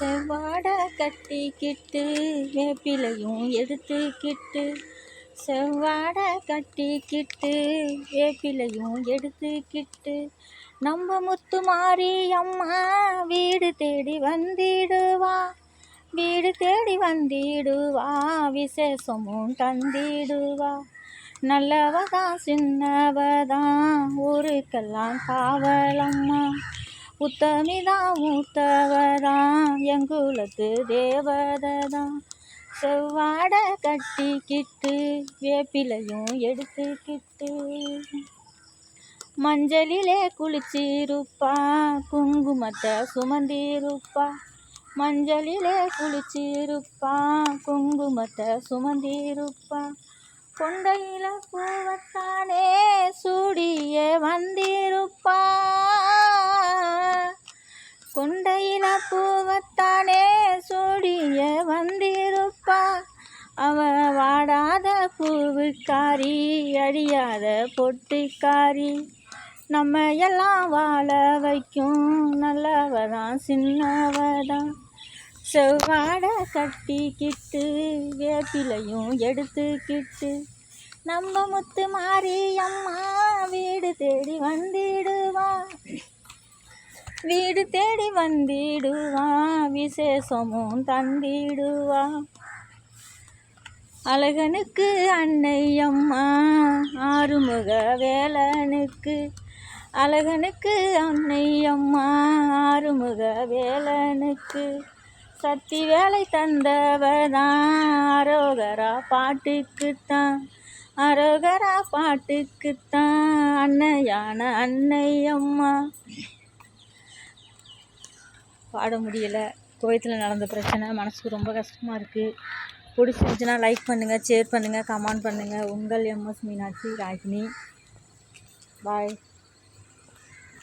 செவ்வாடை கட்டிக்கிட்டு வேப்பிலையும் எடுத்துக்கிட்டு. செவ்வாடை கட்டிக்கிட்டு வேப்பிலையும் எடுத்துக்கிட்டு. நம்ம முத்து மாறி அம்மா வீடு தேடி வந்திடுவா. வீடு தேடி வந்திடுவா விசேஷமும் தந்திடுவா. நல்லவதான் சின்னவதான் ஊருக்கெல்லாம் காவலம்மா. உத்தமிதான் மூத்தவரா எங்குலத்து தேவதைதான் செவ்வாட கட்டிக்கிட்டு வேப்பிலையும் எடுத்துக்கிட்டு மஞ்சளிலே குளிச்சிருப்பா குங்குமத்தை சுமந்திருப்பா. மஞ்சளிலே குளிச்சிருப்பா குங்குமத்தை சுமந்திருப்பா. கொண்டையில பூவத்தானே பூவுக்காரி அழியாத பொட்டுக்காரி. நம்ம எல்லாம் வாழ வைக்கும் நல்லவதான் சின்னவதான். செவ்வாடை கட்டிக்கிட்டு வேப்பிலையும் எடுத்துக்கிட்டு நம்ம முத்து மாறி அம்மா வீடு தேடி வந்திடுவா. வீடு தேடி வந்திடுவா விசேஷமும் தந்திடுவா. அழகனுக்கு அன்னை அம்மா ஆறுமுக வேலனுக்கு. அழகனுக்கு அன்னை அம்மா ஆறுமுக வேலனுக்கு. சக்தி வேலை தந்தவதான் அரோகரா பாட்டுக்குத்தான். அரோகரா பாட்டுக்குத்தான் அன்னையான அன்னை அம்மா பாட முடியலை. குவைத்தில் நடந்த பிரச்சனை மனசுக்கு ரொம்ப கஷ்டமாக இருக்குது பிடிச்சிருந்துச்சுன்னா லைக் பண்ணுங்கள் ஷேர் பண்ணுங்கள் கமெண்ட் பண்ணுங்கள் உங்கள் எம்எஸ் மீனாட்சி ராகினி. பாய்